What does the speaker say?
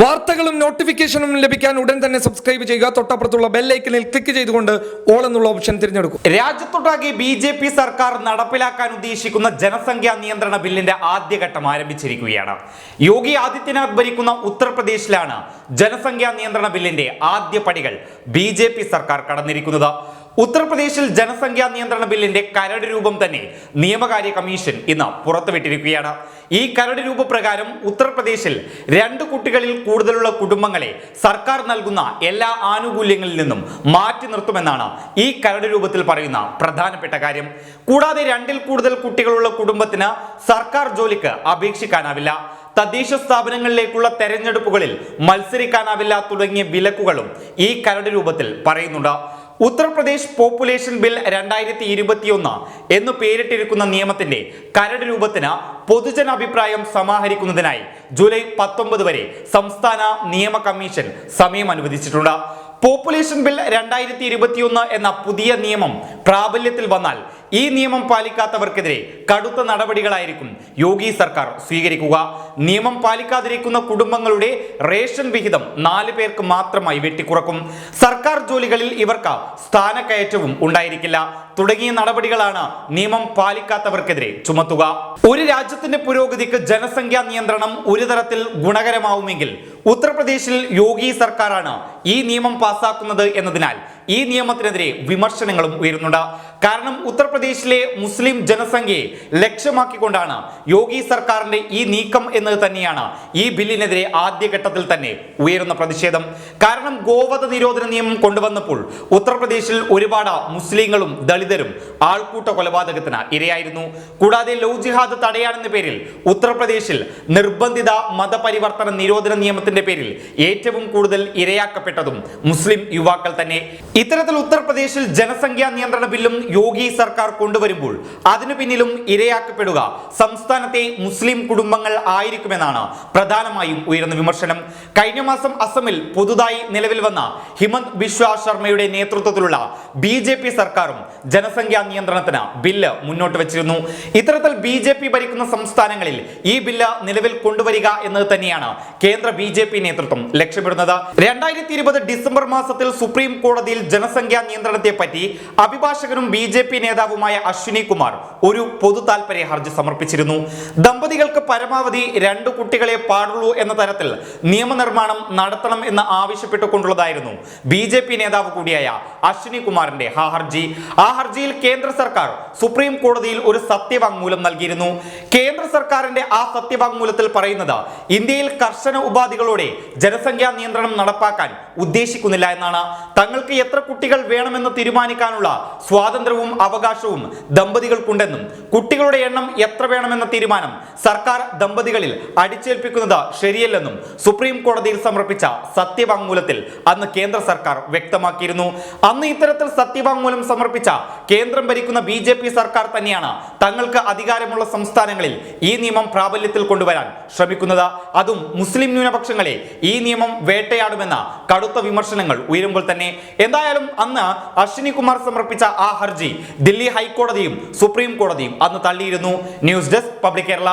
വാർത്തകളും നോട്ടിഫിക്കേഷനും ലഭിക്കാൻ ഉടൻ തന്നെ സബ്സ്ക്രൈബ് ചെയ്യുക. തൊട്ടപ്പുറത്തുള്ള ബെല്ലൈക്കനിൽ ക്ലിക്ക് ചെയ്തുകൊണ്ട് ഓൾ എന്നുള്ള ഓപ്ഷൻ തിരഞ്ഞെടുക്കും. രാജ്യത്തൊട്ടാകെ ബി ജെ പി സർക്കാർ നടപ്പിലാക്കാൻ ഉദ്ദേശിക്കുന്ന ജനസംഖ്യാ നിയന്ത്രണ ബില്ലിന്റെ ആദ്യഘട്ടം ആരംഭിച്ചിരിക്കുകയാണ്. യോഗി ആദിത്യനാഥ് ഭരിക്കുന്ന ഉത്തർപ്രദേശിലാണ് ജനസംഖ്യാ നിയന്ത്രണ ബില്ലിന്റെ ആദ്യ പടികൾ ബി സർക്കാർ കടന്നിരിക്കുന്നത്. ഉത്തർപ്രദേശിൽ ജനസംഖ്യാ നിയന്ത്രണ ബില്ലിന്റെ കരട് രൂപം തന്നെ നിയമകാര്യ കമ്മീഷൻ ഇന്ന് പുറത്തുവിട്ടിരിക്കുകയാണ്. ഈ കരട് രൂപ പ്രകാരം ഉത്തർപ്രദേശിൽ രണ്ട് കുട്ടികളിൽ കൂടുതലുള്ള കുടുംബങ്ങളെ സർക്കാർ നൽകുന്ന എല്ലാ ആനുകൂല്യങ്ങളിൽ നിന്നും മാറ്റി നിർത്തുമെന്നാണ് ഈ കരട് രൂപത്തിൽ പറയുന്ന പ്രധാനപ്പെട്ട കാര്യം. കൂടാതെ രണ്ടിൽ കൂടുതൽ കുട്ടികളുള്ള കുടുംബത്തിന് സർക്കാർ ജോലിക്ക് അപേക്ഷിക്കാനാവില്ല. തദ്ദേശ സ്ഥാപനങ്ങളിലേക്കുള്ള തെരഞ്ഞെടുപ്പുകളിൽ മത്സരിക്കാനാവില്ല തുടങ്ങിയ വിലക്കുകളും ഈ കരട് രൂപത്തിൽ പറയുന്നുണ്ട്. ഉത്തർപ്രദേശ് പോപ്പുലേഷൻ ബിൽ രണ്ടായിരത്തി ഇരുപത്തിയൊന്ന് എന്ന് പേരിട്ടിരിക്കുന്ന നിയമത്തിന്റെ കരട് രൂപത്തിന് പൊതുജനാഭിപ്രായം സമാഹരിക്കുന്നതിനായി ജൂലൈ പത്തൊമ്പത് വരെ സംസ്ഥാന നിയമ കമ്മീഷൻ സമയം അനുവദിച്ചിട്ടുണ്ട്. പോപ്പുലേഷൻ ബിൽ രണ്ടായിരത്തി ഇരുപത്തിയൊന്ന് എന്ന പുതിയ നിയമം പ്രാബല്യത്തിൽ വന്നാൽ ഈ നിയമം പാലിക്കാത്തവർക്കെതിരെ കടുത്ത നടപടികളായിരിക്കും യോഗി സർക്കാർ സ്വീകരിക്കുക. നിയമം പാലിക്കാതിരിക്കുന്ന കുടുംബങ്ങളുടെ റേഷൻ വിഹിതം നാല് പേർക്ക് മാത്രമായി വെട്ടിക്കുറക്കും. സർക്കാർ ജോലികളിൽ ഇവർക്ക് സ്ഥാനക്കയറ്റവും ഉണ്ടായിരിക്കില്ല. തുടങ്ങിയ നടപടികളാണ് നിയമം പാലിക്കാത്തവർക്കെതിരെ ചുമത്തുക. ഒരു രാജ്യത്തിന്റെ പുരോഗതിക്ക് ജനസംഖ്യാ നിയന്ത്രണം ഒരു തരത്തിൽ ഗുണകരമാവുമെങ്കിൽ ഉത്തർപ്രദേശിൽ യോഗി സർക്കാരാണ് ഈ നിയമം പാസാക്കുന്നത് എന്നതിനാൽ ഈ നിയമത്തിനെതിരെ വിമർശനങ്ങളും ഉയരുന്നുണ്ട്. കാരണം ഉത്തർപ്രദേശിലെ മുസ്ലിം ജനസംഖ്യയെ ലക്ഷ്യമാക്കിക്കൊണ്ടാണ് യോഗി സർക്കാരിന്റെ ഈ നീക്കം എന്നത് തന്നെയാണ് ഈ ബില്ലിനെതിരെ ആദ്യഘട്ടത്തിൽ തന്നെ ഉയരുന്ന പ്രതിഷേധം. കാരണം ഗോവധ നിരോധന നിയമം കൊണ്ടുവന്നപ്പോൾ ഉത്തർപ്രദേശിൽ ഒരുപാട് മുസ്ലിങ്ങളും ദളിതരും ആൾക്കൂട്ട കൊലപാതകത്തിന് ഇരയായിരുന്നു. കൂടാതെ ലോ ജിഹാദ് തടയാനെന്ന പേരിൽ ഉത്തർപ്രദേശിൽ നിർബന്ധിത മതപരിവർത്തന നിരോധന നിയമത്തിന്റെ പേരിൽ ഏറ്റവും കൂടുതൽ ഇരയാക്കപ്പെട്ടതും മുസ്ലിം യുവാക്കൾ തന്നെ. ഇത്തരത്തിൽ ഉത്തർപ്രദേശിൽ ജനസംഖ്യാ നിയന്ത്രണ ബില്ലും യോഗി സർക്കാർ കൊണ്ടുവരുമ്പോൾ അതിനു പിന്നിലും ഇരയാക്കപ്പെടുക. സംസ്ഥാനത്തെ മുസ്ലിം കുടുംബങ്ങൾ ആയിരിക്കുമെന്നാണ് പ്രധാനമായും ഉയർന്ന വിമർശനം. കഴിഞ്ഞ മാസം അസമിൽ പുതുതായി നിലവിൽ വന്ന ഹിമന്ത് ബിശ്വ ശർമ്മയുടെ നേതൃത്വത്തിലുള്ള ബി സർക്കാരും ജനസംഖ്യാ നിയന്ത്രണത്തിന് ബില്ല് മുന്നോട്ട് വെച്ചിരുന്നു. ഇത്തരത്തിൽ ബി ഭരിക്കുന്ന സംസ്ഥാനങ്ങളിൽ ഈ ബില്ല് നിലവിൽ കൊണ്ടുവരിക എന്നത് തന്നെയാണ് കേന്ദ്ര ബി നേതൃത്വം ലക്ഷ്യമിടുന്നത്. രണ്ടായിരത്തി ഡിസംബർ മാസത്തിൽ സുപ്രീം കോടതിയിൽ ജനസംഖ്യാ നിയന്ത്രണത്തെ പറ്റി അഭിഭാഷകനും ബി ജെ പി നേതാവുമായ അശ്വിനി കുമാർ ഒരു പൊതു താൽപര്യ ഹർജി സമർപ്പിച്ചിരുന്നു. ദമ്പതികൾക്ക് പരമാവധി രണ്ട് കുട്ടികളെ പാടുള്ളൂ എന്ന തരത്തിൽ നിയമനിർമ്മാണം നടത്തണം എന്ന് ആവശ്യപ്പെട്ടുകൊണ്ടുള്ളതായിരുന്നു ബി ജെ പി നേതാവ് കൂടിയായ അശ്വിനി കുമാറിന്റെ ആ ഹർജി. ആ ഹർജിയിൽ കേന്ദ്ര സർക്കാർ സുപ്രീം കോടതിയിൽ ഒരു സത്യവാങ്മൂലം നൽകിയിരുന്നു. കേന്ദ്ര സർക്കാരിന്റെ ആ സത്യവാങ്മൂലത്തിൽ പറയുന്നത് ഇന്ത്യയിൽ കർശന ഉപാധികളോടെ ജനസംഖ്യാ നിയന്ത്രണം നടപ്പാക്കാൻ ഉദ്ദേശിക്കുന്നില്ല എന്നാണ്. തങ്ങൾക്ക് എത്ര കുട്ടികൾ വേണമെന്ന് തീരുമാനിക്കാനുള്ള സ്വാതന്ത്ര്യവും അവകാശവും ദമ്പതികൾക്കുണ്ടെന്നും കുട്ടികളുടെ എണ്ണം എത്ര വേണമെന്ന തീരുമാനം സർക്കാർ ദമ്പതികളിൽ അടിച്ചേൽപ്പിക്കുന്നത് ശരിയല്ലെന്നും സുപ്രീം കോടതിയിൽ സമർപ്പിച്ച സത്യവാങ്മൂലത്തിൽ അന്ന് കേന്ദ്ര സർക്കാർ വ്യക്തമാക്കിയിരുന്നു. അന്ന് ഇത്തരത്തിൽ സത്യവാങ്മൂലം സമർപ്പിച്ച കേന്ദ്രം ഭരിക്കുന്ന ബി സർക്കാർ തന്നെയാണ് തങ്ങൾക്ക് അധികാരമുള്ള സംസ്ഥാനങ്ങളിൽ ഈ നിയമം പ്രാബല്യത്തിൽ കൊണ്ടുവരാൻ ശ്രമിക്കുന്നത്. അതും മുസ്ലിം ന്യൂനപക്ഷങ്ങളെ ഈ നിയമം വേട്ടയാടുമെന്ന കടുത്ത വിമർശനങ്ങൾ ഉയരുമ്പോൾ തന്നെ. എന്തായാലും അന്ന് അശ്വിനി കുമാർ സമർപ്പിച്ച ആ ഹർജി ദില്ലി ഹൈക്കോടതിയും സുപ്രീം കോടതിയും അന്ന് തള്ളിയിരുന്നു. News desk public Kerala.